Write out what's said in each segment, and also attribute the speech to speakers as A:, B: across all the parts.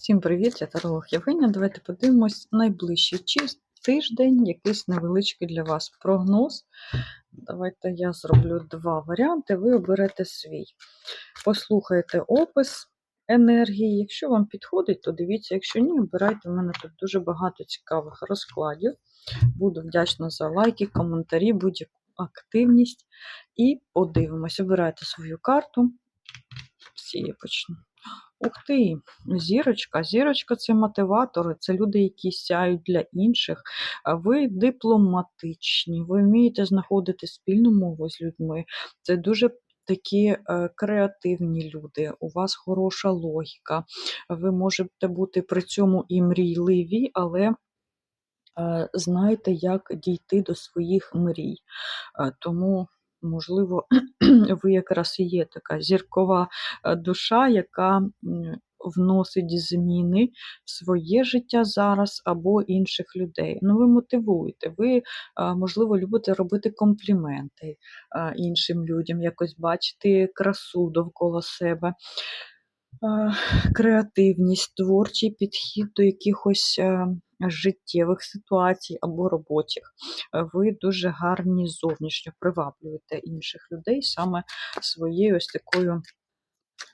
A: Всім привіт, я таролог Євгенія. Давайте подивимось найближчий тиждень, якийсь невеличкий для вас прогноз. Давайте я зроблю два варіанти, ви оберете свій. Послухайте опис енергії. Якщо вам підходить, то дивіться, якщо ні, обирайте. У мене тут дуже багато цікавих розкладів. Буду вдячна за лайки, коментарі, будь-яку активність. І подивимось. Обирайте свою карту. Всі я почну. Ух ти, зірочка. Зірочка це мотиватори, це люди, які сяють для інших. Ви дипломатичні, ви вмієте знаходити спільну мову з людьми. Це дуже такі е, креативні люди, у вас хороша логіка. Ви можете бути при цьому і мрійливі, але е, знаєте, як дійти до своїх мрій. Е, Тому, можливо, ви якраз і є така зіркова е, душа, яка вносить зміни в своє життя зараз або інших людей. Ну, ви мотивуєте, ви, можливо, любите робити компліменти іншим людям, якось бачити красу довкола себе. Креативність, творчий підхід до якихось е, життєвих ситуацій або робочих. Е, Ви дуже гарні зовнішньо приваблюєте інших людей саме своєю ось такою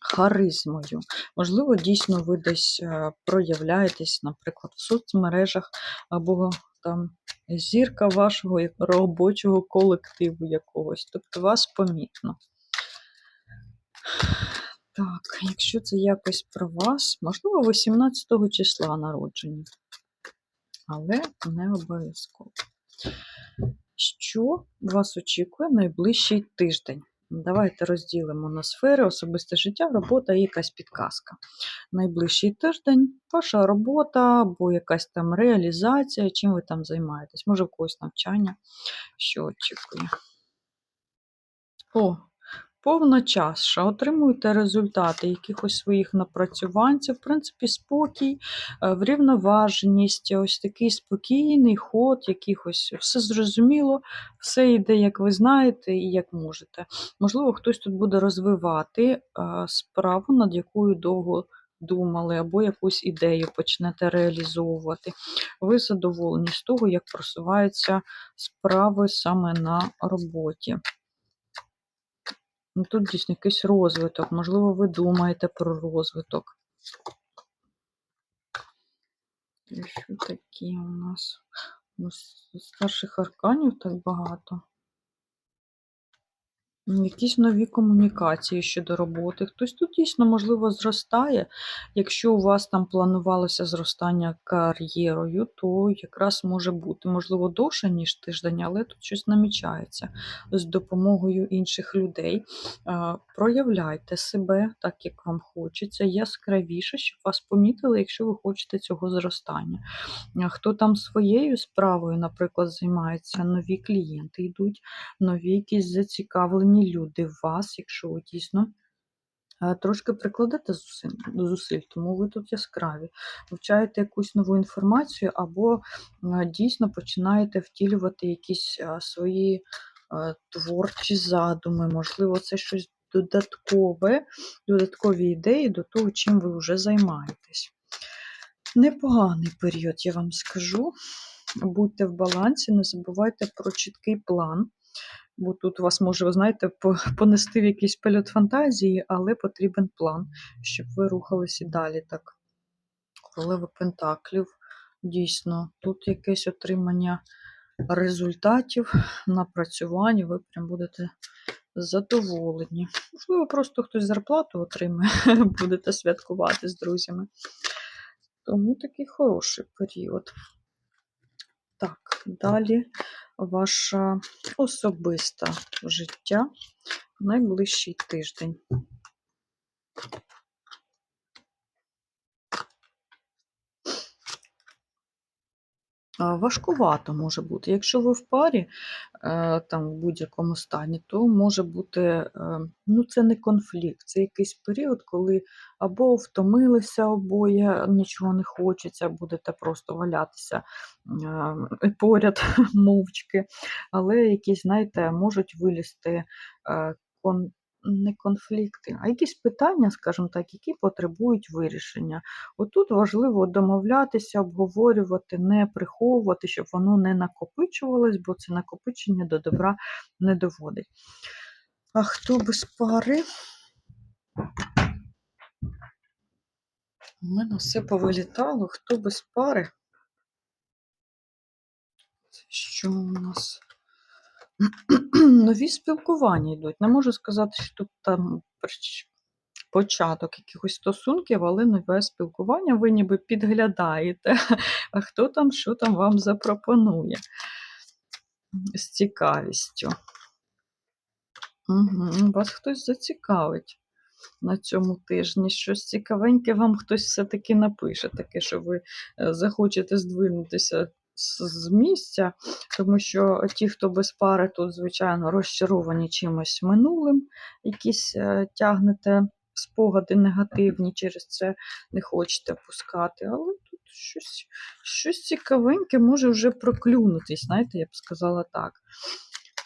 A: харизмою. Можливо, дійсно ви десь е, проявляєтесь, наприклад, в соцмережах або там зірка вашого робочого колективу якогось. Тобто вас помітно. Так, якщо це якось про вас, можливо, ви 17 числа народжені, але не обов'язково. Що вас очікує найближчий тиждень? Давайте розділимо на сфери особисте життя, робота і якась підказка. Найближчий тиждень ваша робота або якась там реалізація, чим ви там займаєтесь, може, в когось навчання, що очікує. О, повна чаша. Отримуєте результати якихось своїх напрацювань. Це, в принципі, спокій, е, врівноваженість, ось такий спокійний ход, якихось все зрозуміло, все йде, як ви знаєте, і як можете. Можливо, хтось тут буде розвивати е, справу, над якою довго думали, або якусь ідею почнете реалізовувати. Ви задоволені з того, як просуваються справи саме на роботі. Ну, Тут дійсно якийсь розвиток, можливо, ви думаєте про розвиток. Що такі у нас? У нас старших арканів так багато. Якісь нові комунікації щодо роботи. Хтось тут дійсно, можливо, зростає. Якщо у вас там планувалося зростання кар'єрою, то якраз може бути, можливо, довше, ніж тиждень, але тут щось намічається з допомогою інших людей. Проявляйте себе так, як вам хочеться, яскравіше, щоб вас помітили, якщо ви хочете цього зростання. Хто там своєю справою, наприклад, займається, нові клієнти йдуть, нові якісь зацікавлені люди в вас, якщо ви дійсно е, трошки прикладете зусиль, зусиль, тому ви тут яскраві. Вивчаєте якусь нову інформацію або е, дійсно починаєте втілювати якісь е, свої творчі задуми, можливо, це щось додаткове, додаткові ідеї до того, чим ви вже займаєтесь. Непоганий період, я вам скажу. Будьте в балансі, не забувайте про чіткий план. Бо тут вас може, ви знаєте, понести в якийсь польот фантазії, але потрібен план, щоб ви рухалися далі. Так, королева Пентаклів, дійсно, тут якесь отримання результатів, напрацювань, ви прям будете задоволені. Можливо, просто хтось зарплату отримає, будете святкувати з друзями. Тому такий хороший період. Так, далі ваше особисте життя в найближчий тиждень. Важкувато може бути. Якщо ви в парі, е, там в будь-якому стані, то може бути, е, ну це не конфлікт, це якийсь період, коли або втомилися обоє, нічого не хочеться, будете просто валятися е, поряд мовчки, але якісь, знаєте, можуть вилізти кон- не конфлікти, а якісь питання, скажімо так, які потребують вирішення. Отут важливо домовлятися, обговорювати, не приховувати, щоб воно не накопичувалось, бо це накопичення до добра не доводить. А хто без пари? У мене все повилітало, хто без пари? Що у нас? Нові спілкування йдуть. Не можу сказати, що тут там початок якихось стосунків, але нове спілкування ви ніби підглядаєте. А хто там, що там вам запропонує з цікавістю. Угу. Вас хтось зацікавить на цьому тижні. Щось цікавеньке вам хтось все-таки напише, таке, що ви е, захочете здвинутися з місця, тому що ті, хто без пари, тут, звичайно, розчаровані чимось минулим, якісь е, тягнете спогади негативні, через це не хочете пускати. Але тут щось, щось цікавеньке може вже проклюнутись, знаєте, я б сказала так.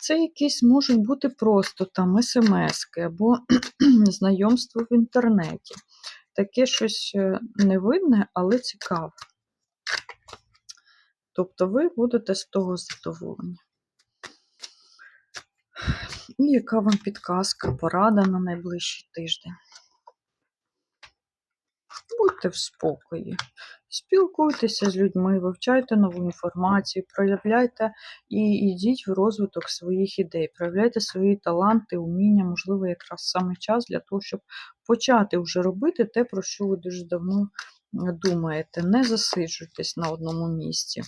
A: Це якісь можуть бути просто там смски або знайомство в інтернеті. Таке щось е, невидне, але цікаве. Тобто ви будете з того задоволені. І яка вам підказка, порада на найближчий тиждень? Будьте в спокої, спілкуйтеся з людьми, вивчайте нову інформацію, проявляйте і йдіть в розвиток своїх ідей, проявляйте свої таланти, уміння, можливо, якраз саме час для того, щоб почати вже робити те, про що ви дуже давно думаєте. Не засиджуйтесь на одному місці.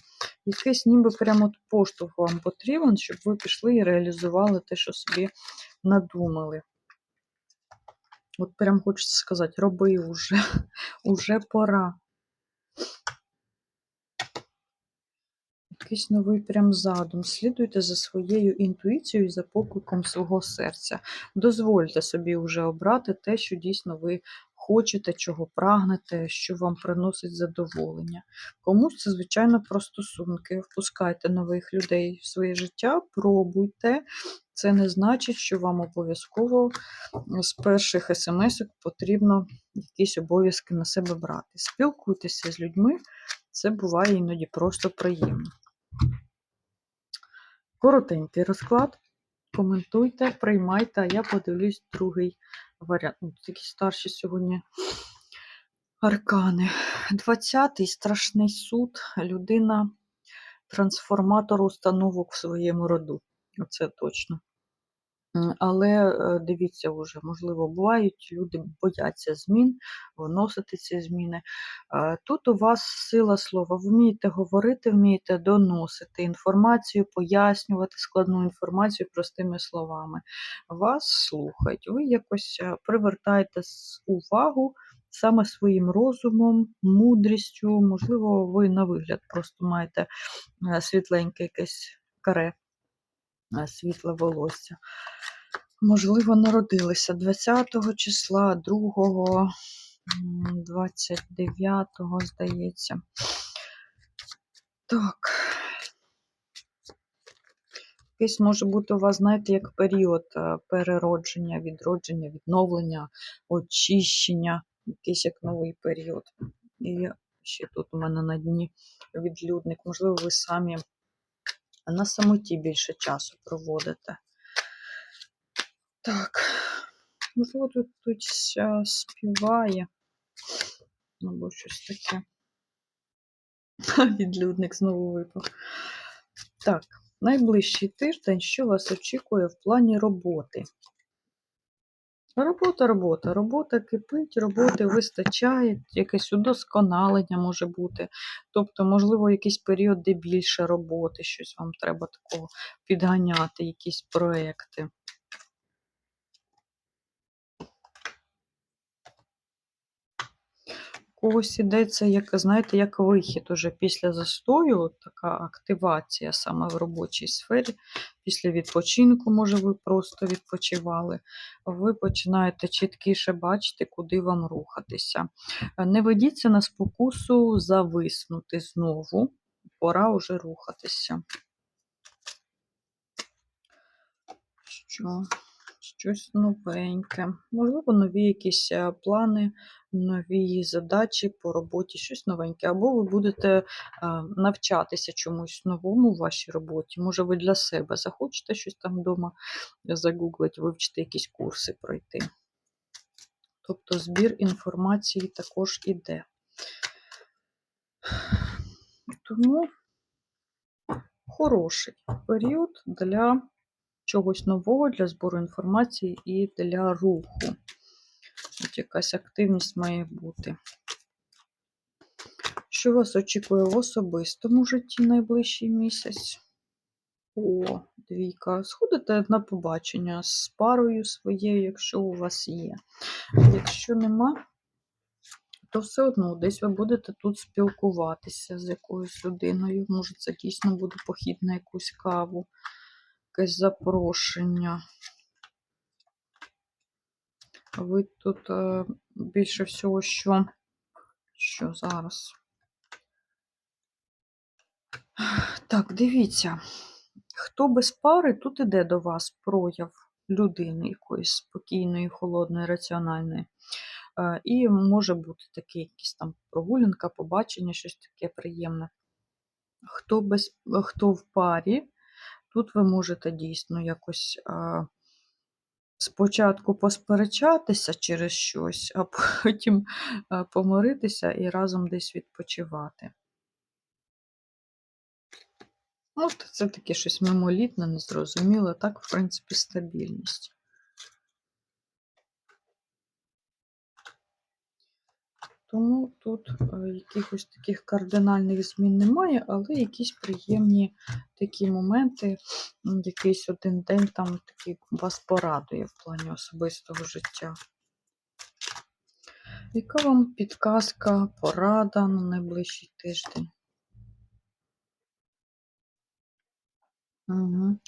A: Якийсь ніби прямо поштовх вам потрібен, щоб ви пішли і реалізували те, що собі надумали. От прям хочеться сказати, роби уже, уже пора. Якийсь новий прям задум. Слідуйте за своєю інтуїцією і за покликом свого серця. Дозвольте собі вже обрати те, що дійсно ви хочете, чого прагнете, що вам приносить задоволення. Комусь це, звичайно, про стосунки. Впускайте нових людей в своє життя, пробуйте. Це не значить, що вам обов'язково з перших смс потрібно якісь обов'язки на себе брати. Спілкуйтеся з людьми, це буває іноді просто приємно. Коротенький розклад. Коментуйте, приймайте, а я подивлюсь другий варіант. Ну, Такі старші сьогодні аркани. 20-й страшний суд. Людина, трансформатор установок в своєму роду. Оце точно. Але е, дивіться вже, можливо, бувають, люди бояться змін, вносити ці зміни. Е, Тут у вас сила слова. Вмієте говорити, вмієте доносити інформацію, пояснювати складну інформацію простими словами. Вас слухають. Ви якось е, привертаєте увагу саме своїм розумом, мудрістю. Можливо, ви на вигляд просто маєте світленьке якесь каре, світле волосся. Можливо, народилися 20 числа, 2, 29, здається. Так. Якийсь може бути у вас, знаєте, як період е, переродження, відродження, відновлення, очищення, якийсь як новий період. І ще тут у мене на дні відлюдник. Можливо, ви самі на самоті більше часу проводите. Так, можливо, тут хтось е, співає. Або щось таке. Відлюдник знову випав. Так, найближчий тиждень, що вас очікує в плані роботи? Робота, робота, робота кипить, роботи вистачає, якесь удосконалення може бути. Тобто, можливо, якийсь період, де більше роботи, щось вам треба такого підганяти, якісь проекти. Когось ідеться, як, знаєте, як вихід уже після застою, така активація саме в робочій сфері. Після відпочинку, може, ви просто відпочивали. Ви починаєте чіткіше бачити, куди вам рухатися. Е, Не ведіться на спокусу зависнути знову. Пора вже рухатися. Що щось новеньке. Можливо, нові якісь е, плани, нові задачі по роботі, щось новеньке. Або ви будете е, навчатися чомусь новому в вашій роботі. Може, ви для себе захочете щось там вдома загуглити, вивчити якісь курси пройти. Тобто збір інформації також іде. Тому хороший період для чогось нового, для збору інформації і для руху. От якась активність має бути. Що вас очікує в особистому житті найближчий місяць? О, двійка. Сходите на побачення з парою своєю, якщо у вас є. Якщо нема, то все одно десь ви будете тут спілкуватися з якоюсь людиною. Може, це дійсно буде похід на якусь каву, якесь запрошення. Ви тут е, більше всього, що, що зараз. Так, дивіться, хто без пари, тут іде до вас прояв людини якоїсь спокійної, холодної, раціональної. Е, І може бути такий якийсь там прогулянка, побачення, щось таке приємне. Хто, без, хто в парі, тут ви можете дійсно якось а, спочатку посперечатися через щось, а потім а, помиритися і разом десь відпочивати. Ну, це таке щось мимолітне, незрозуміле, так, в принципі, стабільність. Тому тут е, якихось таких кардинальних змін немає, але якісь приємні такі моменти, якийсь один день там такий вас порадує в плані особистого життя. Яка вам підказка, порада на найближчий тиждень? Угу.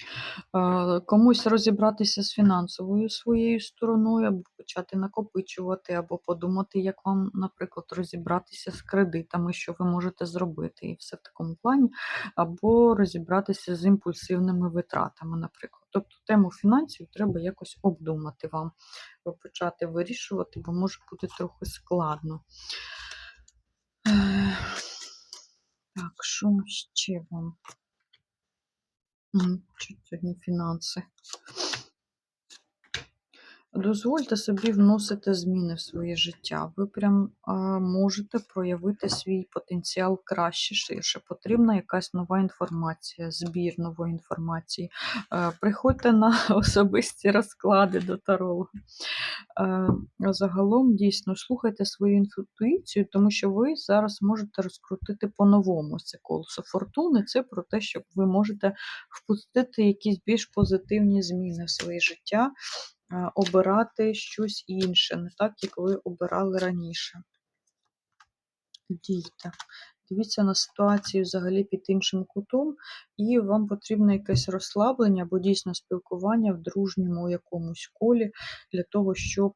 A: Комусь розібратися з фінансовою своєю стороною, або почати накопичувати, або подумати, як вам, наприклад, розібратися з кредитами, що ви можете зробити, і все в такому плані, або розібратися з імпульсивними витратами, наприклад. Тобто тему фінансів треба якось обдумати вам, почати вирішувати, бо може бути трохи складно. Е, Так, що ще вам? Чуть сьогодні фінанси. Дозвольте собі вносити зміни в своє життя. Ви прям а, можете проявити свій потенціал краще, ширше. Потрібна якась нова інформація, збір нової інформації. Е, Приходьте на особисті розклади до таролога. Е, а Загалом дійсно слухайте свою інтуїцію, тому що ви зараз можете розкрутити по-новому це колесо фортуни. Це про те, що ви можете впустити якісь більш позитивні зміни в своє життя обирати щось інше, не так, як ви обирали раніше. Дійте. Дивіться на ситуацію взагалі під іншим кутом, і вам потрібно якесь розслаблення або дійсно спілкування в дружньому якомусь колі для того, щоб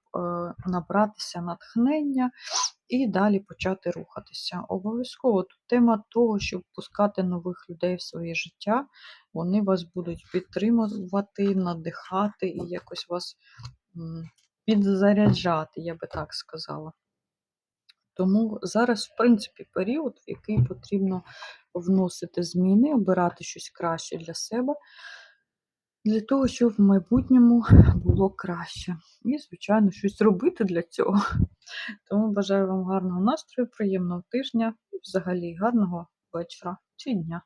A: набратися натхнення і далі почати рухатися. Обов'язково тут тема того, щоб пускати нових людей в своє життя, вони вас будуть підтримувати, надихати і якось вас підзаряджати, я би так сказала. Тому зараз, в принципі, період, в який потрібно вносити зміни, обирати щось краще для себе, для того, щоб в майбутньому було краще. І, звичайно, щось робити для цього. Тому бажаю вам гарного настрою, приємного тижня і взагалі гарного вечора чи дня.